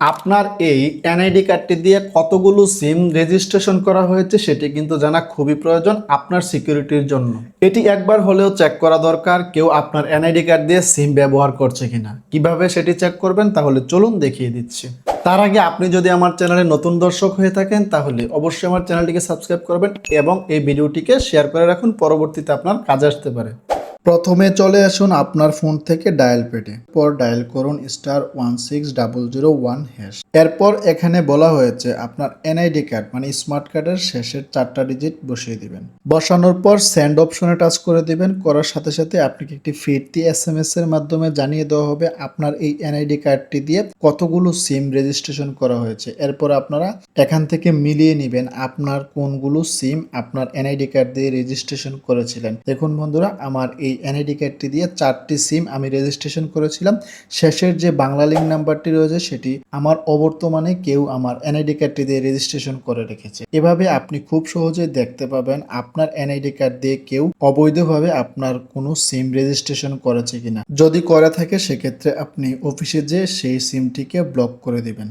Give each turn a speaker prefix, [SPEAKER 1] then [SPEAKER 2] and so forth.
[SPEAKER 1] আপনার এই এনআইডি কার্ডটি দিয়ে কতগুলো সিম রেজিস্ট্রেশন করা হয়েছে সেটি কিন্তু জানা খুবই প্রয়োজন আপনার সিকিউরিটির জন্য। এটি একবার হলেও চেক করা দরকার কেউ আপনার এনআইডি কার্ড দিয়ে সিম ব্যবহার করছে কিনা। কীভাবে সেটি চেক করবেন তাহলে চলুন দেখিয়ে দিচ্ছি। তার আগে আপনি যদি আমার চ্যানেলে নতুন দর্শক হয়ে থাকেন তাহলে অবশ্যই আমার চ্যানেলটিকে সাবস্ক্রাইব করবেন এবং এই ভিডিওটিকে শেয়ার করে রাখুন, পরবর্তীতে আপনার কাজে আসতে পারে। প্রথমে চলে আসুন আপনার ফোন থেকে ডায়াল পেটে। পর ডায়াল করুন star one six double zero one hash. এরপর এখানে বলা হয়েছে আপনার এনআইডি কার্ড মানে স্মার্ট কার্ডের শেষের চারটা ডিজিট বসিয়ে দিবেন। বসানোর পর সেন্ড অপশনে টাচ করে দিবেন। করার সাথে সাথে আপনাকে একটি ফিরতি এস এম এস এর মাধ্যমে জানিয়ে দেওয়া হবে আপনার এই এনআইডি কার্ডটি দিয়ে কতগুলো সিম রেজিস্ট্রেশন করা হয়েছে। এরপর আপনারা এখান থেকে মিলিয়ে নেবেন আপনার কোনগুলো সিম আপনার এনআইডি কার্ড দিয়ে রেজিস্ট্রেশন করেছিলেন। দেখুন বন্ধুরা, আমার এই এনআইডি কার্ডটি দিয়ে চারটি সিম আমি রেজিস্ট্রেশন করেছিলাম। শেষের যে বাংলা লিঙ্ক নাম্বারটি রয়েছে, সেটি আমার অবর্তমানে কেউ আমার এনআইডি কার্ডটি দিয়ে রেজিস্ট্রেশন করে রেখেছে। এভাবে আপনি খুব সহজেই দেখতে পাবেন আপনার এনআইডি কার্ড দিয়ে কেউ অবৈধভাবে আপনার কোনো সিম রেজিস্ট্রেশন করেছে কিনা। যদি করে থাকে, সেক্ষেত্রে আপনি অফিসে যেয়ে সেই সিমটিকে ব্লক করে দিবেন।